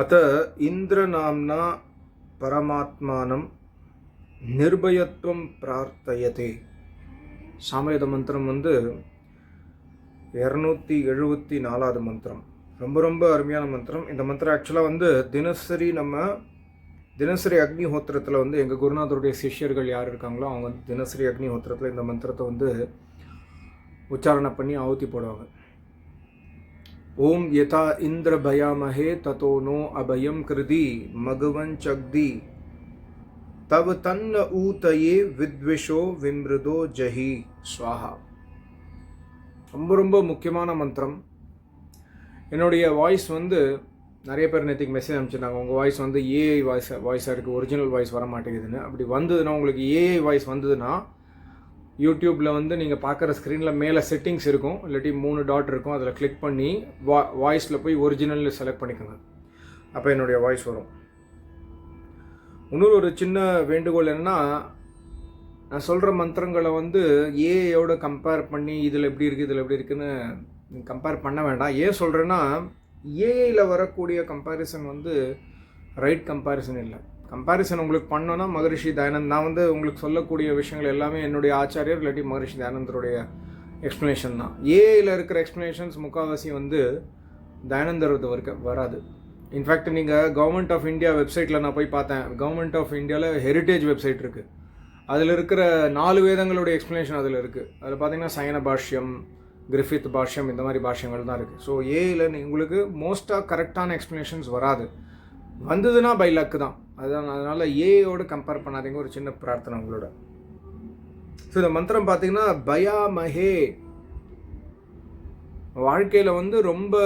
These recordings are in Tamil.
அத்த இந்திரநாம்னா பரமாத்மானம் நிர்பயத்துவம் பிரார்த்தையதே. சாமயத மந்திரம் வந்து இரநூத்தி எழுபத்தி நாலாவது மந்திரம். ரொம்ப ரொம்ப அருமையான மந்திரம். இந்த மந்திரம் ஆக்சுவலாக வந்து தினசரி நம்ம தினசரி அக்னிஹோத்திரத்தில் வந்து எங்கள் குருநாதருடைய சிஷ்யர்கள் யார் இருக்காங்களோ அவங்க வந்து தினசரி அக்னிஹோத்திரத்தில் இந்த மந்திரத்தை வந்து உச்சாரணை பண்ணி ஆவுத்தி போடுவாங்க. ஓம் யதா இந்திர பயாமகே ததோ நோ அபயம் கிருதி மகுவஞ்சக்தி தவ தன்ன ஊதையே வித்விஷோ விம்ருதோ ஜஹி. ஸ்வாஹா. ரொம்ப ரொம்ப முக்கியமான மந்திரம். என்னுடைய வாய்ஸ் வந்து நிறைய பேர் நேற்றுக்கு மெசேஜ் அனுப்பிச்சிருந்தாங்க. உங்கள் வாய்ஸ் வந்து ஏஐ வாய்ஸ் வாய்ஸாக இருக்குது ஒரிஜினல் வாய்ஸ் வர மாட்டேங்குதுன்னு அப்படி வந்ததுன்னா உங்களுக்கு ஏஐ வாய்ஸ் வந்ததுன்னா யூடியூப்பில் வந்து நீங்கள் பார்க்குற ஸ்க்ரீனில் மேலே செட்டிங்ஸ் இருக்கும். இல்லாட்டி மூணு டாட் இருக்கும். அதில் கிளிக் பண்ணி வா வாய்ஸில் போய் ஒரிஜினல் செலக்ட் பண்ணிக்கோங்க. அப்போ என்னுடைய வாய்ஸ் வரும். இன்னொரு ஒரு சின்ன வேண்டுகோள் என்னன்னா நான் சொல்கிற மந்திரங்களை வந்து ஏஐயோட கம்பேர் பண்ணி இதில் எப்படி இருக்குது இதில் எப்படி இருக்குன்னு கம்பேர் பண்ண வேண்டாம். ஏன் சொல்கிறேன்னா ஏஐயில் வரக்கூடிய கம்பேரிசன் வந்து ரைட் கம்பேரிசன் இல்லை. கம்பேரிசன் உங்களுக்கு பண்ணோன்னா மகரிஷி தயானந்த். நான் வந்து உங்களுக்கு சொல்லக்கூடிய விஷயங்கள் எல்லாமே என்னுடைய ஆச்சாரியர் இல்லாட்டி மகரிஷி தயானந்தருடைய எக்ஸ்ப்ளனேஷன் தான். ஏஐயில் இருக்கிற எக்ஸ்ப்ளனேஷன்ஸ் முக்கால்வாசி வந்து தயானந்தர் இருக்க வராது. இன்ஃபேக்ட் நீங்கள் கவர்மெண்ட் ஆஃப் இந்தியா வெப்சைட்டில் நான் போய் பார்த்தேன். கவர்மெண்ட் ஆஃப் இந்தியாவில் ஹெரிட்டேஜ் வெப்சைட் இருக்குது அதில் இருக்கிற நாலு வேதங்களுடைய எக்ஸ்ப்ளனேஷன் அதில் இருக்குது அதில் பார்த்தீங்கன்னா சயன பாஷ்யம் கிரிஃபித் பாஷ்யம் இந்த மாதிரி பாஷ்யங்கள் தான் இருக்குது ஸோ ஏயில் உங்களுக்கு மோஸ்ட்டாக கரெக்டான எக்ஸ்ப்ளனேஷன்ஸ் வராது. வந்ததுன்னா பை லக்கு தான். அதுதான் அதனால் ஏயோடு கம்பேர் பண்ணாதீங்க ஒரு சின்ன பிரார்த்தனை உங்களோட. ஸோ இந்த மந்திரம் பார்த்தீங்கன்னா பயா மஹே. வாழ்க்கையில் வந்து ரொம்ப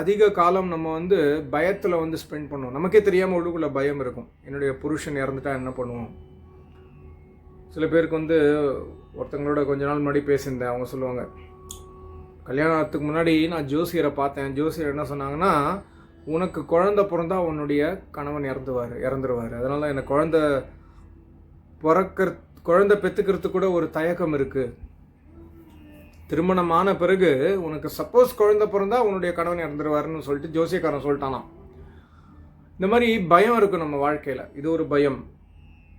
அதிக காலம் நம்ம வந்து பயத்தில் வந்து ஸ்பெண்ட் பண்ணுவோம். நமக்கே தெரியாமல் உள்ளுக்குள்ளே பயம் இருக்கும். என்னுடைய புருஷன் இறந்துட்டா என்ன பண்ணுவோம் சில பேருக்கு வந்து ஒருத்தங்களோட கொஞ்ச நாள் முன்னாடி பேசியிருந்தேன். அவங்க சொல்லுவாங்க கல்யாணத்துக்கு முன்னாடி நான் ஜோசியரை பார்த்தேன். ஜோசியர் என்ன சொன்னாங்கன்னா உனக்கு குழந்த பிறந்தா உன்னுடைய கணவன் இறந்துவார் இறந்துருவார். அதனால எனக்கு குழந்த பிறக்கிற குழந்த பெற்றுக்கிறது கூட ஒரு தயக்கம் இருக்குது திருமணமான பிறகு உனக்கு சப்போஸ் குழந்த பிறந்தா உன்னுடைய கணவன் இறந்துருவாருன்னு சொல்லிட்டு ஜோசியக்காரன் சொல்லிட்டானாம். இந்த மாதிரி பயம் இருக்கும் நம்ம வாழ்க்கையில். இது ஒரு பயம்.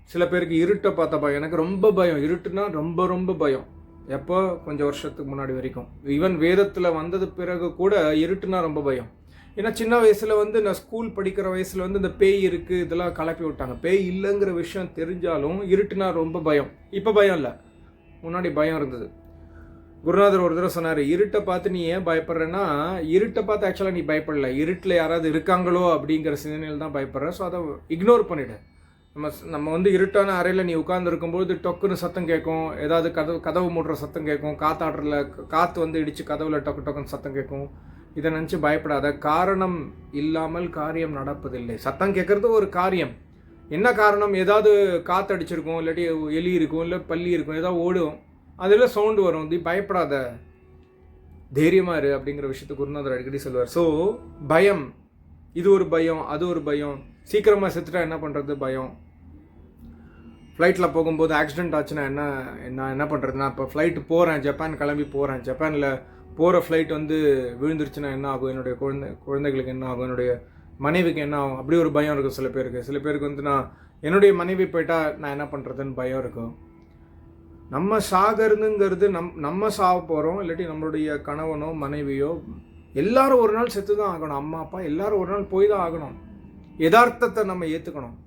சில பேருக்கு இருட்டை பார்த்த பயம். எனக்கு ரொம்ப பயம். இருட்டுனா ரொம்ப ரொம்ப பயம். எப்போ? கொஞ்சம் வருஷத்துக்கு முன்னாடி வரைக்கும். ஈவன் வேதத்தில் வந்தது பிறகு கூட இருட்டுனா ரொம்ப பயம். ஏன்னா சின்ன வயசில் வந்து நான் ஸ்கூல் படிக்கிற வயசில் வந்து இந்த பேய் இருக்குது இதெல்லாம் கலப்பி விட்டாங்க. பேய் இல்லைங்கிற விஷயம் தெரிஞ்சாலும் இருட்டுனா ரொம்ப பயம். இப்போ பயம் இல்லை. முன்னாடி பயம் இருந்தது. குருநாதர் ஒரு தடவை சொன்னார் இருட்டை பார்த்து நீ ஏன் பயப்படுறேன்னா இருட்டை பார்த்து ஆக்சுவலாக நீ பயப்படல. இருட்டில் யாராவது இருக்காங்களோ அப்படிங்கிற சிந்தனையில் தான் பயப்படுற. ஸோ அதை இக்னோர் பண்ணிவிடு நம்ம நம்ம வந்து இருட்டான அறையில் நீ உட்காந்துருக்கும்போது டொக்குன்னு சத்தம் கேட்கும். ஏதாவது கதவு கதவு மூடுற சத்தம் கேட்கும். காத்தாடுறல காற்று வந்து இடித்து கதவில் டொக்கு டொக்குன்னு சத்தம் கேட்கும். இதை நினச்சி பயப்படாத. காரணம் இல்லாமல் காரியம் நடப்பதில்லை. சத்தம் கேட்குறது ஒரு காரியம். என்ன காரணம்? ஏதாவது காற்றடிச்சிருக்கும் இல்லாட்டி எலி இருக்கும் இல்லை பள்ளி இருக்கும் ஏதாவது ஓடும் அதில் சவுண்டு வரும். தி பயப்படாத. தைரியமாக இரு அப்படிங்கிற விஷயத்தை குருநாதர் அடிக்கடி சொல்லுவார். ஸோ பயம். இது ஒரு பயம் அது ஒரு பயம். சீக்கிரமாக செத்துட்டா என்ன பண்ணுறது பயம். ஃப்ளைட்டில் போகும்போது ஆக்சிடென்ட் ஆச்சுன்னா என்ன நான் என்ன பண்ணுறது நான் இப்போ ஃப்ளைட்டு போகிறேன் ஜப்பான் கிளம்பி போகிறேன் ஜப்பானில் போகிற ஃப்ளைட் வந்து விழுந்துருச்சுன்னா என்ன ஆகும்? என்னுடைய குழந்தை குழந்தைகளுக்கு என்ன ஆகும்? என்னுடைய மனைவிக்கு என்ன ஆகும்? அப்படி ஒரு பயம் இருக்கும் சில பேருக்கு. சில பேருக்கு வந்து நான் என்னுடைய மனைவி போயிட்டால் நான் என்ன பண்ணுறதுன்னு பயம் இருக்கும். நம்ம சாகிறதுங்கிறது நம் நம்ம சாக போகிறோம் இல்லாட்டி நம்மளுடைய கணவனோ மனைவியோ எல்லாரும் ஒரு நாள் செத்து தான் ஆகணும். அம்மா அப்பா எல்லாரும் ஒரு நாள் போய் தான் ஆகணும். யதார்த்தத்தை நம்ம ஏற்றுக்கணும்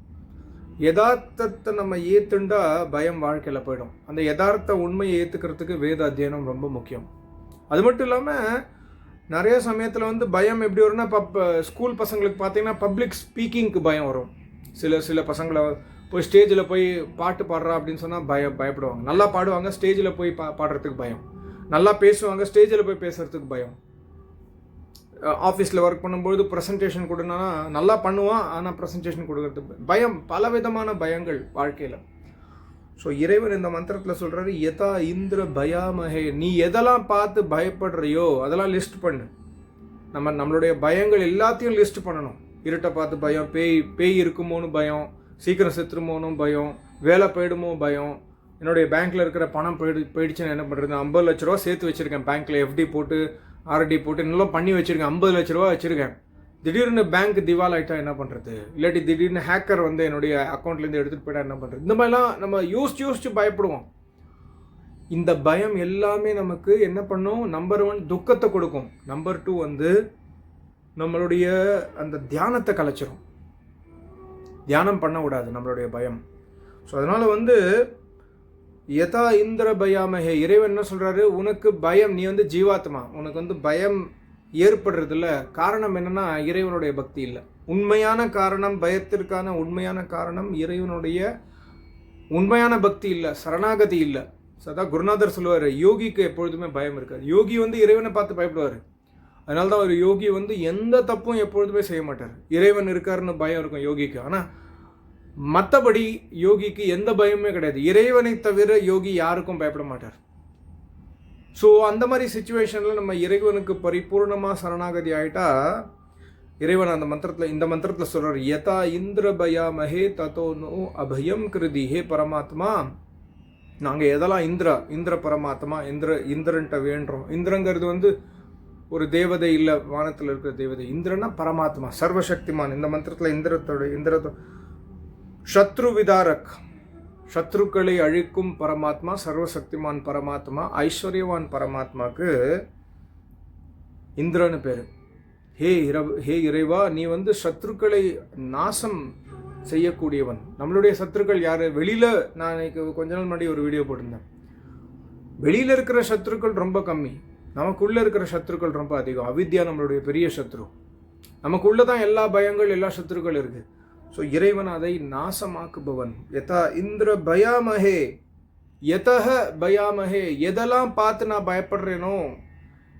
யதார்த்தத்தை நம்ம ஏற்றுண்டா பயம் வாழ்க்கையில் போயிடும். அந்த யதார்த்த உண்மையை ஏற்றுக்கிறதுக்கு வேத அத்தியனம் ரொம்ப முக்கியம். அது மட்டும் இல்லாமல் நிறைய சமயத்தில் வந்து பயம் எப்படி வரும்னா பப் ஸ்கூல் பசங்களுக்கு பார்த்தீங்கன்னா பப்ளிக் ஸ்பீக்கிங்க்கு பயம் வரும். சில சில பசங்களை போய் ஸ்டேஜில் போய் பாட்டு பாடுறா அப்படின்னு சொன்னால் பய பயப்படுவாங்க. நல்லா பாடுவாங்க ஸ்டேஜில் போய் பா பாடுறதுக்கு பயம். நல்லா பேசுவாங்க ஸ்டேஜில் போய் பேசுகிறதுக்கு பயம். ஆஃபீஸில் ஒர்க் பண்ணும்போது ப்ரெசன்டேஷன் கொடுனா நல்லா பண்ணுவான் ஆனால் ப்ரெசன்டேஷன் கொடுக்கறது பயம். பல விதமான பயங்கள் வாழ்க்கையில். ஸோ இறைவன் இந்த மந்திரத்தில் சொல்கிறாரு எதா இந்திர பயாமகே நீ எதெல்லாம் பார்த்து பயப்படுறியோ அதெல்லாம் லிஸ்ட் பண்ணு. நம்ம நம்மளுடைய பயங்கள் எல்லாத்தையும் லிஸ்ட் பண்ணணும். இருட்டை பார்த்து பயம் பேய் பேய் இருக்குமோன்னு பயம் சீக்கிரம் செத்துருமோனும் பயம் வேலை போயிடுமோ பயம். என்னுடைய பேங்க்கில் இருக்கிற பணம் போயிடு போயிடுச்சுன்னா என்ன பண்ணுறது ஐம்பது லட்ச ரூபா சேர்த்து வச்சுருக்கேன் பேங்க்கில் எஃப்டி போட்டு ஆர்டி போட்டு நல்லா பண்ணி வச்சுருக்கேன் ஐம்பது லட்ச ரூபா வச்சுருக்கேன். திடீர்னு பேங்க் திவால் ஆகிட்டா என்ன பண்ணுறது இல்லாட்டி திடீர்னு ஹேக்கர் வந்து என்னுடைய அக்கௌண்ட்லேருந்து எடுத்துகிட்டு போயிட்டா என்ன பண்ணுறது இந்த மாதிரிலாம் நம்ம யோசிச்சு யோசிச்சு பயப்படுவோம். இந்த பயம் எல்லாமே நமக்கு என்ன பண்ணும்? நம்பர் ஒன் துக்கத்தை கொடுக்கும். நம்பர் டூ வந்து நம்மளுடைய அந்த தியானத்தை கலைச்சிரும். தியானம் பண்ணக்கூடாது நம்மளுடைய பயம். ஸோ அதனால் வந்து யதா இந்திர பயாமஹே இறைவன் என்ன சொல்கிறாரு உனக்கு பயம் நீ வந்து ஜீவாத்மா. உனக்கு வந்து பயம் ஏற்படுறதுல காரணம் என்னன்னா இறைவனுடைய பக்தி இல்லை. உண்மையான காரணம் பயத்திற்கான உண்மையான காரணம் இறைவனுடைய உண்மையான பக்தி இல்லை சரணாகதி இல்லை. சதா குருநாதர் சொல்லுவார் யோகிக்கு எப்பொழுதுமே பயம் இருக்காது. யோகி வந்து இறைவனை பார்த்து பயப்படுவார். அதனால தான் ஒரு யோகி வந்து எந்த தப்பும் எப்பொழுதுமே செய்ய மாட்டார். இறைவன் இருக்காருன்னு பயம் இருக்கும் யோகிக்கு. ஆனால் மற்றபடி யோகிக்கு எந்த பயமுமே கிடையாது. இறைவனை தவிர யோகி யாருக்கும் பயப்பட மாட்டார். ஸோ அந்த மாதிரி சுச்சுவேஷனில் நம்ம இறைவனுக்கு பரிபூர்ணமாக சரணாகதி ஆகிட்டா இறைவன் அந்த மந்திரத்தில் இந்த மந்திரத்தில் சொல்கிறார் யதா இந்திர பயாமஹே ததோ நோ அபயம் கிருதி. ஹே பரமாத்மா நாங்கள் எதெல்லாம் இந்திரா இந்திர பரமாத்மா இந்திர இந்திரன்ட்ட வேண்டுறோம்? இந்திரங்கிறது வந்து ஒரு தேவதை இல்லை வானத்தில் இருக்கிற தேவதை. இந்திரனா பரமாத்மா சர்வசக்திமான். இந்த மந்திரத்தில் இந்திரத்தோட இந்திரத்தோட சத்ரு விதாரக் சத்ருக்களை அழிக்கும் பரமாத்மா சர்வசக்திமான் பரமாத்மா ஐஸ்வர்யவான் பரமாத்மாக்கு இந்திரன்னு பேர். ஹே இரவு ஹே இறைவா நீ வந்து சத்ருக்களை நாசம் செய்யக்கூடியவன். நம்மளுடைய சத்துருக்கள் யார்? வெளியில் நான் இன்னைக்கு கொஞ்ச நாள் முன்னாடி ஒரு வீடியோ போட்டிருந்தேன். வெளியில் இருக்கிற சத்துருக்கள் ரொம்ப கம்மி. நமக்குள்ளே இருக்கிற சத்துருக்கள் ரொம்ப அதிகம். அவித்யா நம்மளுடைய பெரிய சத்ரு. நமக்குள்ளே தான் எல்லா பயங்கள் எல்லா சத்துருக்கள் இருக்குது ஸோ இறைவன் அதை நாசமாக்குபவன். யதா இந்திர பயாமஹே? எதக பயாமஹே? எதெல்லாம் பார்த்து நான் பயப்படுறேனோ?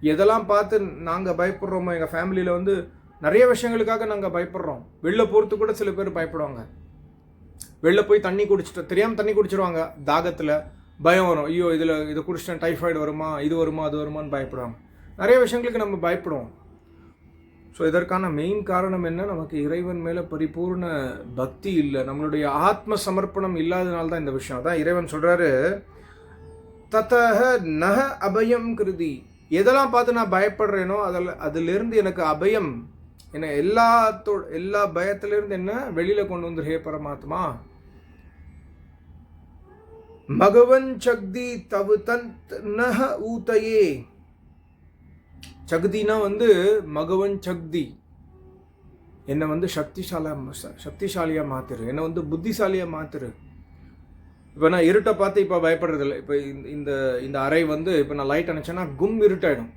எதெல்லாம் பார்த்து நாங்கள் பயப்படுறோமோ? எங்கள் ஃபேமிலியில் வந்து நிறைய விஷயங்களுக்காக நாங்கள் பயப்படுறோம். வெளில போகிறது கூட சில பேர் பயப்படுவாங்க. வெளில போய் தண்ணி குடிச்சிட்டு தெரியாமல் தண்ணி குடிச்சிருவாங்க. தாகத்தில் பயம் வரும். ஐயோ இதில் இதை குடிச்சிட்டேன் டைஃபாய்டு வருமா இது வருமா அது வருமான்னு பயப்படுவாங்க. நிறைய விஷயங்களுக்கு நம்ம பயப்படுவோம். ஸோ இதற்கான மெயின் காரணம் என்ன? நமக்கு இறைவன் மேலே பரிபூர்ண பக்தி இல்லை. நம்மளுடைய ஆத்ம சமர்ப்பணம் இல்லாதனால தான் இந்த விஷயம். அதான் இறைவன் சொல்கிறாரு தத்தக நக அபயம் கிருதி. எதெல்லாம் பார்த்து நான் பயப்படுறேனோ அதில் அதிலிருந்து எனக்கு அபயம். என்ன எல்லாத்தோ எல்லா பயத்திலிருந்து என்ன வெளியில் கொண்டு வந்து ஹே பரமாத்மா. மகவன் சக்தி தவு தன் நக ஊத்தையே சக்தினா வந்து மகவன் சக்தி. என்னை வந்து சக்திசாலியாக சக்திசாலியாக மாத்திரு. என்னை வந்து புத்திசாலியாக மாத்திரு. இப்போ நான் இருட்டை பார்த்து இப்போ பயப்படுறதில்ல. இப்போ இந்த இந்த அறை வந்து இப்போ நான் லைட் அணைச்சேன்னா கும் இருட்டாயிடும்.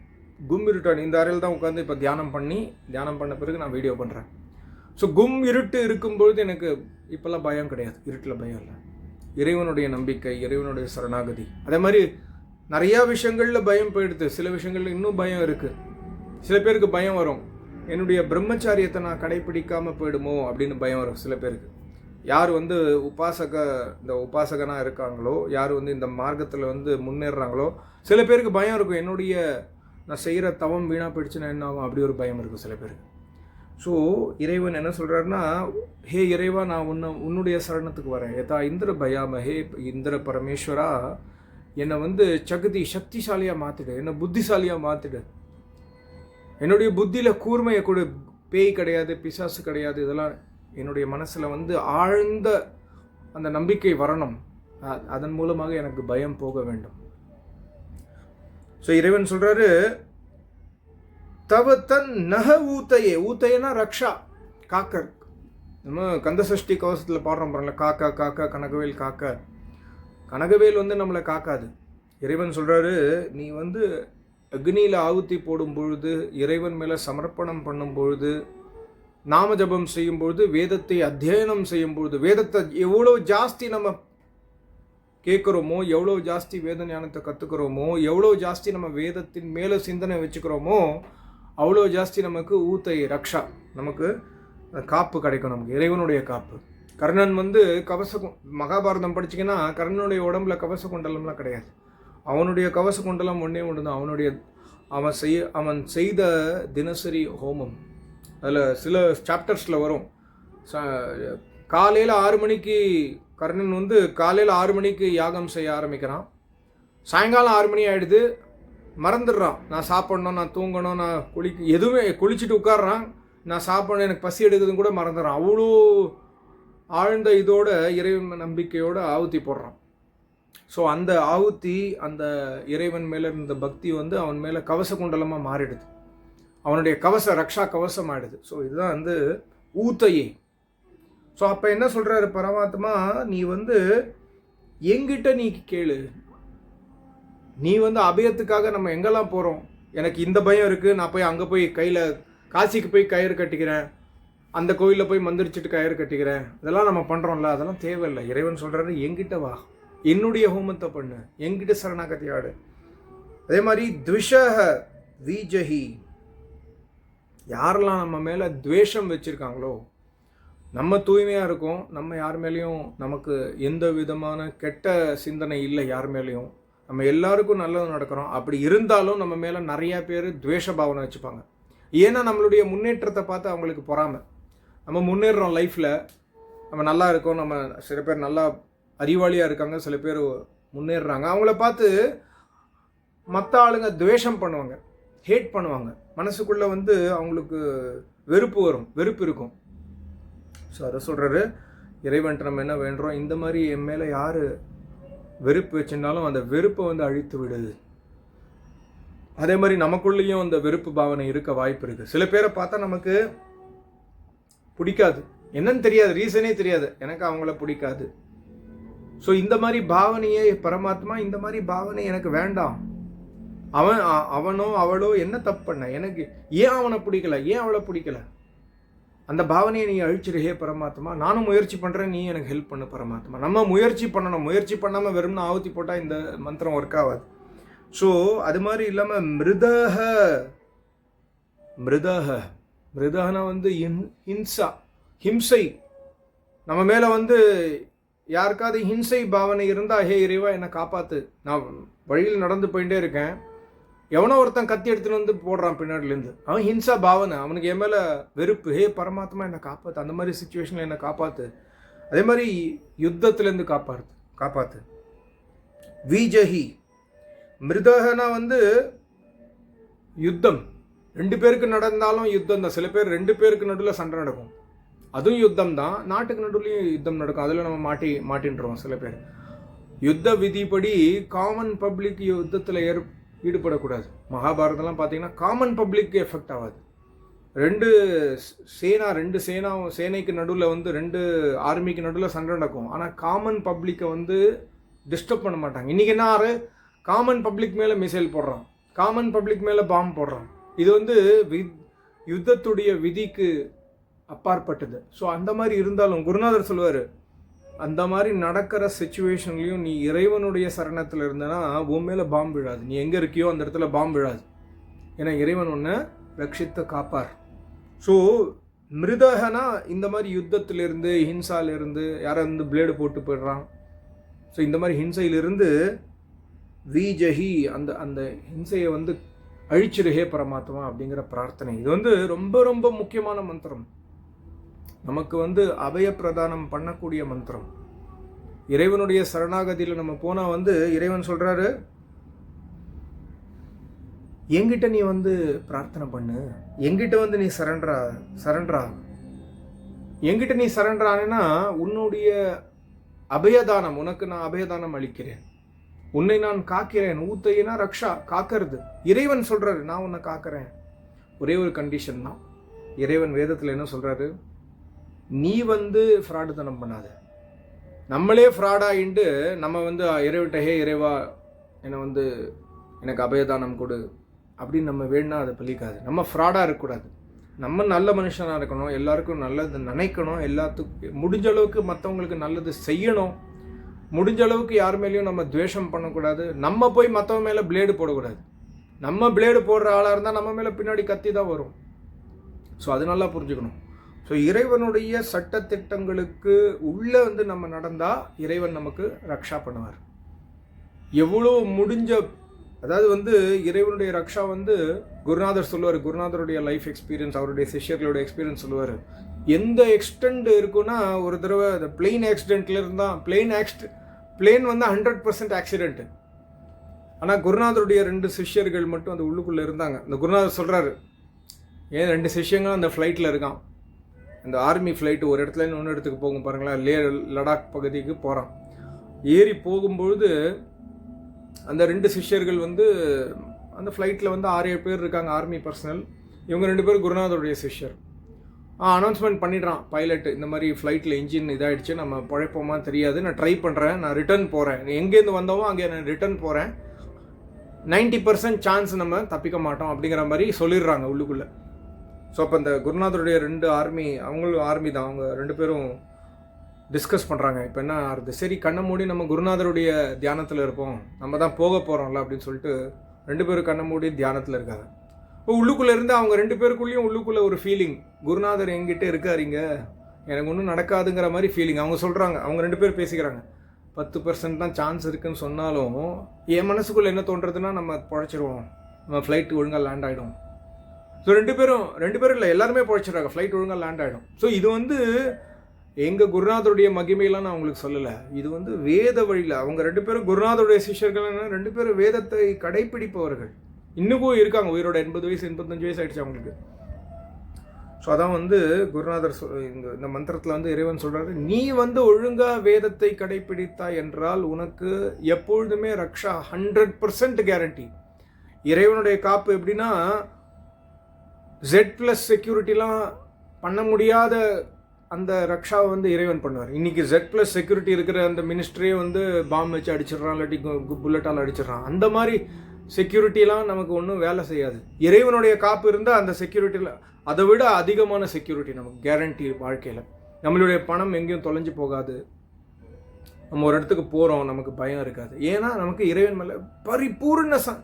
கும் இருட்டாயிடும். இந்த அறையில் தான் உட்காந்து இப்போ தியானம் பண்ணி தியானம் பண்ண பிறகு நான் வீடியோ பண்ணுறேன் ஸோ கும் இருட்டு இருக்கும்பொழுது எனக்கு இப்போல்லாம் பயம் கிடையாது. இருட்டில் பயம் இல்லை. இறைவனுடைய நம்பிக்கை இறைவனுடைய சரணாகதி. அதே மாதிரி நிறையா விஷயங்களில் பயம் போயிடுது. சில விஷயங்களில் இன்னும் பயம் இருக்குது சில பேருக்கு பயம் வரும். என்னுடைய பிரம்மச்சாரியத்தை நான் கடைப்பிடிக்காமல் போயிடுமோ அப்படின்னு பயம் வரும் சில பேருக்கு. யார் வந்து உபாசக இந்த உபாசகனாக இருக்காங்களோ யார் வந்து இந்த மார்க்கத்தில் வந்து முன்னேறுறாங்களோ சில பேருக்கு பயம் இருக்கும். என்னுடைய நான் செய்கிற தவம் வீணாக போயிடுச்சுன்னா என்ன ஆகும்? அப்படி ஒரு பயம் இருக்கும் சில பேருக்கு. ஸோ இறைவன் என்ன சொல்கிறாருன்னா ஹே இறைவா நான் உன்ன உன்னுடைய சரணத்துக்கு வரேன். எதா இந்திர பயாம ஹே இந்திர பரமேஸ்வரா என்னை வந்து சகுதி சக்திசாலியாக மாற்றிடு என்னை புத்திசாலியாக மாற்றிடு என்னுடைய புத்தியில் கூர்மையை கொடு. பேய் கிடையாது பிசாசு கிடையாது இதெல்லாம் என்னுடைய மனசில் வந்து ஆழ்ந்த அந்த நம்பிக்கை வரணும். அதன் மூலமாக எனக்கு பயம் போக வேண்டும். ஸோ இறைவன் சொல்கிறாரு தவ தன் நக ஊத்தையே. ஊத்தையனா ரக்ஷா காக்கர். நம்ம கந்தசஷ்டி கவசத்தில் பாடுறோம் பாருங்களேன். காக்கா காக்கா கனகவேல் காக்க. கனகவேல் வந்து நம்மளை காக்காது. இறைவன் சொல்கிறாரு நீ வந்து அக்னியில் ஆவுத்தி போடும் பொழுது இறைவன் மேலே சமர்ப்பணம் பண்ணும் பொழுது நாம ஜபம் செய்யும் பொழுது வேதத்தை அத்தியனம் செய்யும் பொழுது வேதத்தை எவ்வளோ ஜாஸ்தி நம்ம கேட்குறோமோ எவ்வளோ ஜாஸ்தி வேத ஞானத்தை கற்றுக்குறோமோ எவ்வளோ ஜாஸ்தி நம்ம வேதத்தின் மேலே சிந்தனை வச்சுக்கிறோமோ அவ்வளோ ஜாஸ்தி நமக்கு ஊத்தை ரக்ஷா நமக்கு காப்பு கிடைக்கும் நமக்கு இறைவனுடைய காப்பு. கர்ணன் வந்து கவச கு- மகாபாரதம் படிச்சிங்கன்னா கர்ணனுடைய உடம்புல கவச குண்டலம்லாம் கிடையாது. அவனுடைய கவச குண்டலம் ஒன்றே ஒன்று தான் அவனுடைய அவன் செய்ய அவன் செய்த தினசரி ஹோமம். அதில் சில சாப்டர்ஸில் வரும். காலையில் ஆறு மணிக்கு கர்ணன் வந்து காலையில் ஆறு மணிக்கு யாகம் செய்ய ஆரம்பிக்கிறான். சாயங்காலம் ஆறு மணி ஆகிடுது மறந்துடுறான். நான் சாப்பிடணும் நான் தூங்கணும் நான் குளி எதுவுமே குளிச்சுட்டு உட்காடுறான் நான் சாப்பிடணும் எனக்கு பசி எடுக்குதுன்னு கூட மறந்துடுறான். அவ்வளோ ஆழ்ந்த இதோட இறைவன் நம்பிக்கையோட ஆவுத்தி போடுறான். ஸோ அந்த ஆவுத்தி அந்த இறைவன் மேலே இருந்த பக்தி வந்து அவன் மேலே கவச குண்டலமாக மாறிடுது. அவனுடைய கவச ரக்ஷா கவசம் ஆயிடுது. ஸோ இதுதான் வந்து ஊத்தையே. ஸோ அப்போ என்ன சொல்கிறாரு பரமாத்மா? நீ வந்து எங்கிட்ட நீ கேளு. நீ வந்து அபயத்துக்காக நம்ம எங்கெல்லாம் போகிறோம் எனக்கு இந்த பயம் இருக்குது நான் போய் அங்கே போய் கையில் காசிக்கு போய் கயிறு கட்டிக்கிறேன். அந்த கோயிலில் போய் மந்திரிச்சிட்டு கயிறு கட்டிக்கிறேன் இதெல்லாம் நம்ம பண்ணுறோம்ல அதெல்லாம் தேவையில்லை. இறைவன் சொல்கிறாரு எங்கிட்ட வா. என்னுடைய ஹோமத்தை பண்ணு. எங்கிட்ட சரணாகதி ஆடு. அதே மாதிரி த்விஷக வீஜஹி யாரெல்லாம் நம்ம மேலே துவேஷம் வச்சுருக்காங்களோ நம்ம தூய்மையாக இருக்கோம். நம்ம யார் மேலேயும் நமக்கு எந்த விதமான கெட்ட சிந்தனை இல்லை யார் மேலேயும். நம்ம எல்லாருக்கும் நல்லது நடக்கிறோம். அப்படி இருந்தாலும் நம்ம மேலே நிறையா பேர் துவேஷ பாவனை வச்சுப்பாங்க. ஏன்னா நம்மளுடைய முன்னேற்றத்தை பார்த்து அவங்களுக்கு பொறாமை. நம்ம முன்னேறுறோம் லைஃப்பில் நம்ம நல்லா இருக்கோம். நம்ம சில பேர் நல்லா அறிவாளியாக இருக்காங்க. சில பேர் முன்னேறுறாங்க. அவங்கள பார்த்து மற்ற ஆளுங்க துவேஷம் பண்ணுவாங்க. ஹேட் பண்ணுவாங்க. மனசுக்குள்ளே வந்து அவங்களுக்கு வெறுப்பு வரும். வெறுப்பு இருக்கும். ஸோ அதை சொல்கிறாரு இறைவன்ட்டு நம்ம என்ன வேண்டுறோம்? இந்த மாதிரி என் மேலே யார் வெறுப்பு வச்சிருந்தாலும் அந்த வெறுப்பை வந்து அழித்து விடுது அதே மாதிரி நமக்குள்ளேயும் அந்த வெறுப்பு பாவனை இருக்க வாய்ப்பு இருக்குது சில பேரை பார்த்தா நமக்கு பிடிக்காது. என்னன்னு தெரியாது ரீசனே தெரியாது. எனக்கு அவங்கள பிடிக்காது. ஸோ இந்த மாதிரி பாவனையே பரமாத்மா இந்த மாதிரி பாவனை எனக்கு வேண்டாம். அவன் அவனோ அவளோ என்ன தப்பு பண்ண? எனக்கு ஏன் அவனை பிடிக்கல? ஏன் அவளை பிடிக்கல? அந்த பாவனையை நீ அழிச்சிரு ஹே பரமாத்மா. நானும் முயற்சி பண்ணுறேன் நீ எனக்கு ஹெல்ப் பண்ணு பரமாத்மா. நம்ம முயற்சி பண்ணணும். முயற்சி பண்ணாமல் வெறும்னு ஆவத்தி போட்டால் இந்த மந்திரம் ஒர்க் ஆகாது. ஸோ அது மாதிரி இல்லாமல் மிருதக மிருதக மிருதகனா வந்து ஹிம்சா ஹிம்சை. நம்ம மேலே வந்து யாருக்காவது ஹிம்சை பாவனை இருந்தால் ஹே இறைவா என்னை காப்பாத்து. நான் வழியில் நடந்து போயிட்டே இருக்கேன். எவனோ ஒருத்தன் கத்தி எடுத்துன்னு வந்து போடுறான் பின்னாடிலேருந்து அவன் ஹிம்சா பாவனை. அவனுக்கு என் மேலே வெறுப்பு. ஹே பரமாத்மா என்னை காப்பாற்று அந்த மாதிரி சுச்சுவேஷனில் என்னை காப்பாற்று அதே மாதிரி யுத்தத்துலேருந்து காப்பாற்று காப்பாற்று விஜஹி. மிருதகனா வந்து யுத்தம். ரெண்டு பேருக்கு நடந்தாலும் யுத்தம் தான். சில பேர் ரெண்டு பேருக்கு நடுவில் சண்டை நடக்கும். அதுவும் யுத்தம் தான். நாட்டுக்கு நடுவுலையும் யுத்தம் நடக்கும். அதில் நம்ம மாட்டி மாட்டின்றோம் சில பேர். யுத்த விதிப்படி காமன் பப்ளிக் யுத்தத்தில் ஏற் ஈடுபடக்கூடாது. மகாபாரதம்லாம் பார்த்தீங்கன்னா காமன் பப்ளிக் எஃபெக்ட் ஆகாது. ரெண்டு சேனா ரெண்டு சேனா சேனைக்கு நடுவில் வந்து ரெண்டு ஆர்மிக்கு நடுவில் சண்டை நடக்கும். ஆனால் காமன் பப்ளிக்கை வந்து டிஸ்டர்ப் பண்ண மாட்டாங்க. இன்றைக்கி என்ன ஆறு? காமன் பப்ளிக் மேலே மிசைல் போடுறான். காமன் பப்ளிக் மேலே பாம்பு போடுறான். இது வந்து வி யுத்தத்துடைய விதிக்கு அப்பாற்பட்டது. ஸோ அந்த மாதிரி இருந்தாலும் குருநாதர் சொல்லுவார் அந்த மாதிரி நடக்கிற சுச்சுவேஷன்லையும் நீ இறைவனுடைய சரணத்தில் இருந்தனா உன் மேலே பாம்பு விழாது. நீ எங்கே இருக்கியோ அந்த இடத்துல பாம்பு விழாது. ஏன்னா இறைவன் உன்னை ரட்சித்து காப்பார். ஸோ மிருதகனா இந்த மாதிரி யுத்தத்திலிருந்து ஹிம்சாலிருந்து யாரை வந்து பிளேடு போட்டு போயிடுறான். ஸோ இந்த மாதிரி ஹிம்சையிலிருந்து வீஜஹி அந்த அந்த ஹிம்சையை வந்து அழிச்சிரு ஹே பரமாத்மா அப்படிங்கிற பிரார்த்தனை. இது வந்து ரொம்ப ரொம்ப முக்கியமான மந்திரம். நமக்கு வந்து அபய பிரதானம் பண்ணக்கூடிய மந்திரம். இறைவனுடைய சரணாகதியில் நம்ம போனால் வந்து இறைவன் சொல்கிறாரு என்கிட்ட நீ வந்து பிரார்த்தனை பண்ணு. என்கிட்ட வந்து நீ சரண்டரா சரண்டரா. என்கிட்ட நீ சரண்டர் உன்னுடைய அபயதானம் உனக்கு நான் அபயதானம் அளிக்கிறேன். உன்னை நான் காக்கிறேன் ஊத்தையினா ரக்ஷா காக்கிறது. இறைவன் சொல்கிறாரு நான் உன்னை காக்கிறேன். ஒரே ஒரு கண்டிஷன் தான். இறைவன் வேதத்தில் என்ன சொல்கிறாரு நீ வந்து ஃப்ராடுத்தனம் பண்ணாத. நம்மளே ஃப்ராடாகிட்டு நம்ம வந்து இறைவிட்டஹே இறைவா என்னை வந்து எனக்கு அபயதானம் கொடு. அப்படின்னு நம்ம வேணும்னா அதை பலிக்காது நம்ம ஃப்ராடாக இருக்கக்கூடாது. நம்ம நல்ல மனுஷனாக இருக்கணும் எல்லாருக்கும் நல்லது நினைக்கணும் எல்லாத்துக்கும் முடிஞ்ச அளவுக்கு மற்றவங்களுக்கு நல்லது செய்யணும். முடிஞ்ச அளவுக்கு யார் மேலேயும் நம்ம துவேஷம் பண்ணக்கூடாது. நம்ம போய் மற்றவங்க மேலே பிளேடு போடக்கூடாது. நம்ம பிளேடு போடுற ஆளாக இருந்தால் நம்ம மேலே பின்னாடி கத்தி தான் வரும். ஸோ அது நல்லா புரிஞ்சுக்கணும். ஸோ இறைவனுடைய சட்டத்திட்டங்களுக்கு உள்ளே வந்து நம்ம நடந்தால் இறைவன் நமக்கு ரக்ஷா பண்ணுவார். எவ்வளோ முடிஞ்ச அதாவது வந்து இறைவனுடைய ரக்ஷா வந்து குருநாதர் சொல்லுவார். குருநாதருடைய லைஃப் எக்ஸ்பீரியன்ஸ் அவருடைய சிஷ்யர்களோட எக்ஸ்பீரியன்ஸ் சொல்லுவார். எந்த எக்ஸ்டெண்ட் இருக்குன்னா ஒரு தடவை அந்த பிளெயின் ஆக்சிடென்ட்ல இருந்தால் பிளெயின் ஆக்சிடென்ட் பிளேன் வந்து ஹண்ட்ரட் பர்சன்ட் ஆக்சிடென்ட்டு ஆனால் குருநாதருடைய ரெண்டு சிஷ்யர்கள் மட்டும் அந்த உள்ளுக்குள்ளே இருந்தாங்க. இந்த குருநாதர் சொல்கிறாரு ஏன் ரெண்டு சிஷ்யங்களும் அந்த ஃப்ளைட்டில் இருக்கான் அந்த ஆர்மி ஃப்ளைட்டு ஒரு இடத்துல இருந்து இன்னொரு இடத்துக்கு போகும் பாருங்களேன். லே லடாக் பகுதிக்கு போகிறான் ஏறி போகும்பொழுது அந்த ரெண்டு சிஷ்யர்கள் வந்து அந்த ஃப்ளைட்டில் வந்து ஆறு ஏழு பேர் இருக்காங்க ஆர்மி பர்சனல் இவங்க ரெண்டு பேரும் குருநாதருடைய சிஷ்யர். அனௌன்ஸ்மெண்ட் பண்ணிடுறான். பைலட் இந்த மாதிரி ஃப்ளைட்டில் இன்ஜின் இதாகிடுச்சு நம்ம பழைப்போமா தெரியாது. நான் ட்ரை பண்ணுறேன் நான் ரிட்டர்ன் போகிறேன் எங்கேருந்து வந்தோமோ அங்கே நான் ரிட்டர்ன் போகிறேன் நைன்ட்டி பர்சன்ட் சான்ஸ் நம்ம தப்பிக்க மாட்டோம் அப்படிங்கிற மாதிரி சொல்லிடுறாங்க உள்ளுக்குள்ளே. ஸோ அப்போ இந்த குருநாதருடைய ரெண்டு ஆர்மி அவங்களும் ஆர்மி தான். அவங்க ரெண்டு பேரும் டிஸ்கஸ் பண்ணுறாங்க இப்போ என்ன ஆறுது சரி கண்ணை மூடி நம்ம குருநாதருடைய தியானத்தில் இருப்போம். நம்ம தான் போக போகிறோம்ல அப்படின்னு சொல்லிட்டு ரெண்டு பேரும் கண்ணை மூடி தியானத்தில் இருக்காங்க. இப்போ உள்ளுக்குள்ளே இருந்து அவங்க ரெண்டு பேருக்குள்ளேயும் உள்ளுக்குள்ளே ஒரு ஃபீலிங் குருநாதர் எங்கிட்ட இருக்காருங்க. எனக்கு ஒன்றும் நடக்காதுங்கிற மாதிரி ஃபீலிங் அவங்க சொல்கிறாங்க அவங்க ரெண்டு பேரும் பேசிக்கிறாங்க. பத்து பர்சன்ட் தான் சான்ஸ் இருக்குன்னு சொன்னாலும் என் மனசுக்குள்ளே என்ன தோன்றதுன்னா நம்ம பழைச்சிருவோம். நம்ம ஃப்ளைட் ஒழுங்காக லேண்ட் ஆகிடும் ஸோ ரெண்டு பேரும் ரெண்டு பேரும் இல்லை எல்லாருமே பழைச்சிடுறாங்க. ஃப்ளைட் ஒழுங்காக லேண்ட் ஆகிடும் ஸோ இது வந்து எங்கள் குருநாதருடைய மகிமையெல்லாம் நான் உங்களுக்கு சொல்லலை. இது வந்து வேத வழியில் அவங்க ரெண்டு பேரும் குருநாதருடைய சிஷ்யர்கள் ரெண்டு பேரும் வேதத்தை கடைப்பிடிப்பவர்கள் இன்னும் இருக்காங்க உயிரோட எண்பது வயசு எண்பத்தஞ்சு வயசு ஆயிடுச்சு அவங்களுக்கு. ஸோ அதான் வந்து குருநாதர் இந்த இந்த மந்திரத்தில் வந்து இறைவன் சொல்கிறாரு நீ வந்து ஒழுங்காக வேதத்தை கடைப்பிடித்தாய் என்றால் உனக்கு எப்பொழுதுமே ரக்ஷா ஹண்ட்ரட் பர்சன்ட் கேரண்டி இறைவனுடைய காப்பு எப்படின்னா ஜெட் ப்ளஸ் செக்யூரிட்டிலாம் பண்ண முடியாத அந்த ரக்ஷாவை வந்து இறைவன் பண்ணுவார். இன்றைக்கி ஜெட் ப்ளஸ் செக்யூரிட்டி இருக்கிற அந்த மினிஸ்ட்ரியே வந்து பாம்பு வச்சு அடிச்சிடுறான் இல்லாட்டி புல்லட்டால் அடிச்சிடுறான். அந்த மாதிரி செக்யூரிட்டிலாம் நமக்கு ஒன்றும் வேலை செய்யாது. இறைவனுடைய காப்பு இருந்தால் அந்த செக்யூரிட்டியில் அதை விட அதிகமான செக்யூரிட்டி நமக்கு கேரண்டி வாழ்க்கையில். நம்மளுடைய பணம் எங்கேயும் தொலைஞ்சு போகாது. நம்ம ஒரு இடத்துக்கு போகிறோம் நமக்கு பயம் இருக்காது. ஏன்னா நமக்கு இறைவன் மேலே பரிபூர்ண ச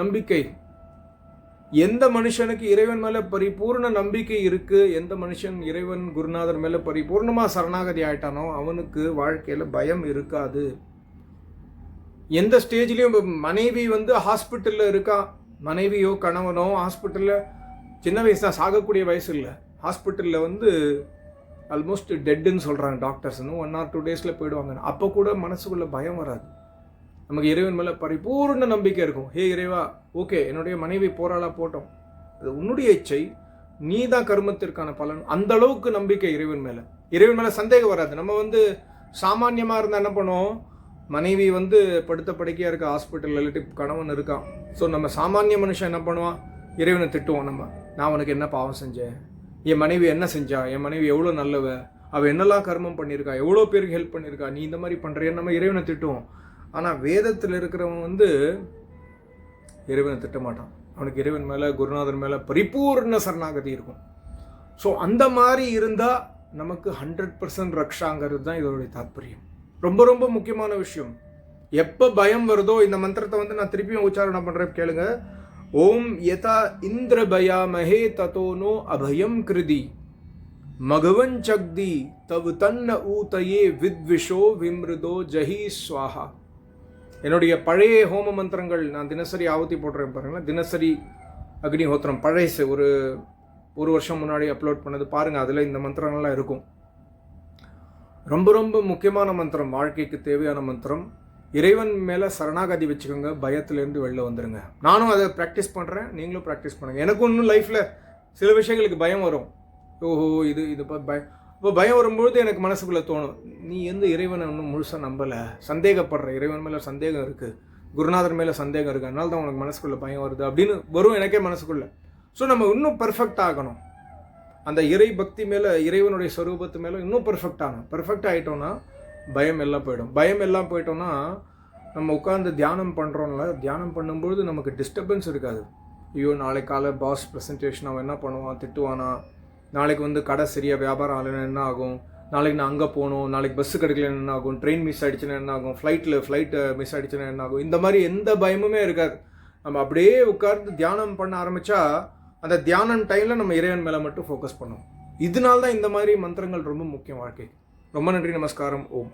நம்பிக்கை. எந்த மனுஷனுக்கு இறைவன் மேலே பரிபூர்ண நம்பிக்கை இருக்குது எந்த மனுஷன் இறைவன் குருநாதர் மேலே பரிபூர்ணமாக சரணாகதி ஆயிட்டானோ அவனுக்கு வாழ்க்கையில் பயம் இருக்காது. எந்த ஸ்டேஜ்லேயும் மனைவி வந்து ஹாஸ்பிட்டலில் இருக்கா? மனைவியோ கணவனோ ஹாஸ்பிட்டலில் சின்ன வயசு தான் சாகக்கூடிய வயசு இல்லை. ஹாஸ்பிட்டலில் வந்து ஆல்மோஸ்ட் டெட்டுன்னு சொல்கிறாங்க டாக்டர்ஸ் இன்னும் ஒன் ஆர் டூ டேஸில் போயிடுவாங்க அப்போ கூட மனசுக்குள்ளே பயம் வராது. நமக்கு இறைவன் மேலே பரிபூர்ண நம்பிக்கை இருக்கும். ஹே இறைவா ஓகே என்னுடைய மனைவி போராளா போட்டோம். அது உன்னுடைய இச்சை நீ தான் கர்மத்திற்கான பலன். அந்த அளவுக்கு நம்பிக்கை இறைவன் மேலே. இறைவன் மேலே சந்தேகம் வராது. நம்ம வந்து சாமானியமாக இருந்தால் என்ன பண்ணுவோம்? மனைவி வந்து படுத்த படுக்கையாக இருக்க ஹாஸ்பிட்டல் இல்லாட்டி கணவன் இருக்கான் ஸோ நம்ம சாமானிய மனுஷன் என்ன பண்ணுவான்? இறைவனை திட்டுவோம் நம்ம. நான் உனக்கு என்ன பாவம் செஞ்சேன்? என் மனைவி என்ன செஞ்சா? என் மனைவி எவ்வளோ நல்லவ? அவள் என்னெல்லாம் கர்மம் பண்ணியிருக்கா? எவ்வளோ பேருக்கு ஹெல்ப் பண்ணியிருக்கா? நீ இந்த மாதிரி பண்ணுறியன்னு நம்ம இறைவனை திட்டுவோம். ஆனால் வேதத்தில் இருக்கிறவன் வந்து இறைவனை திட்ட மாட்டான். அவனுக்கு இறைவன் மேலே குருநாதன் மேலே பரிபூர்ண சரணாகதி இருக்கும். ஸோ அந்த மாதிரி இருந்தால் நமக்கு ஹண்ட்ரட் பர்சன்ட் ரக்ஷாங்கிறது தான் இதோடைய தாற்பயம். ரொம்ப ரொம்ப முக்கியமான விஷயம். எப்போ பயம் வருதோ இந்த மந்திரத்தை வந்து நான் திருப்பியும் உச்சாரணம் பண்ணுறேன் கேளுங்க. ஓம் யதா இந்திர பயாமஹே ததோனோ அபயம் கிருதி. மகவன் சக்தி தவு தன்ன ஊதையே வித்விஷோ விம்ருதோ ஜஹி ஸ்வாஹா. என்னுடைய பழைய ஹோம மந்திரங்கள் நான் தினசரி ஆவத்தி போடுறேன் பாருங்களேன். தினசரி அக்னிஹோத்திரம் பழைசு ஒரு ஒரு வருஷம் முன்னாடி அப்லோட் பண்ணது பாருங்கள் அதில் இந்த மந்திரங்கள்லாம் இருக்கும். ரொம்ப ரொம்ப முக்கியமான மந்திரம் வாழ்க்கைக்கு தேவையான மந்திரம். இறைவன் மேலே சரணாகதி வச்சுக்கோங்க பயத்துலேருந்து வெளில வந்துடுங்க நானும் அதை ப்ராக்டிஸ் பண்ணுறேன் நீங்களும் ப்ராக்டிஸ் பண்ணுங்கள் எனக்கு ஒன்றும் லைஃப்பில் சில விஷயங்களுக்கு பயம் வரும். ஓஹோ இது இது பயம் இப்போ பயம் வரும்பொழுது எனக்கு மனசுக்குள்ளே தோணும் நீ எந்த இறைவனை இன்னும் முழுசாக நம்பலை? சந்தேகப்படுற இறைவன் மேலே சந்தேகம் இருக்குது குருநாதர் மேலே சந்தேகம் இருக்குது அதனால தான் உனக்கு மனசுக்குள்ளே பயம் வருது அப்படின்னு வரும் எனக்கே மனசுக்குள்ளே. ஸோ நம்ம இன்னும் பர்ஃபெக்ட் ஆகணும். அந்த இறை பக்தி மேலே இறைவனுடைய ஸ்வரூபத்து மேலே இன்னும் பர்ஃபெக்ட் ஆகணும் பர்ஃபெக்ட் ஆகிட்டோன்னா பயம் எல்லாம் போயிடும். பயம் எல்லாம் போயிட்டோன்னா நம்ம உட்காந்து தியானம் பண்ணுறோம்ல தியானம் பண்ணும்பொழுது நமக்கு டிஸ்டர்பன்ஸ் இருக்காது. ஐயோ நாளைக்கு காலை பாஸ் ப்ரெசன்டேஷன் அவன் என்ன பண்ணுவான் திட்டுவானா? நாளைக்கு வந்து கடை சரியாக வியாபாரம் ஆகலைன்னு என்ன ஆகும்? நாளைக்கு நான் அங்கே போகணும் நாளைக்கு பஸ்ஸு கிடைக்கலன்னு என்ன ஆகும்? ட்ரெயின் மிஸ் ஆகிடுச்சுன்னா என்ன ஆகும்? ஃப்ளைட்டில் ஃப்ளைட்டு மிஸ் ஆகிடுச்சுன்னா என்ன ஆகும்? இந்த மாதிரி எந்த பயமுமே இருக்காது. நம்ம அப்படியே உட்கார்ந்து தியானம் பண்ண ஆரம்பித்தா அந்த தியானம் டைமில் நம்ம இறைவன் மேலே மட்டும் ஃபோக்கஸ் பண்ணுவோம் இதனால தான் இந்த மாதிரி மந்திரங்கள் ரொம்ப முக்கியம் வாழ்க்கை ரொம்ப நன்றி நமஸ்காரம். ஓம்.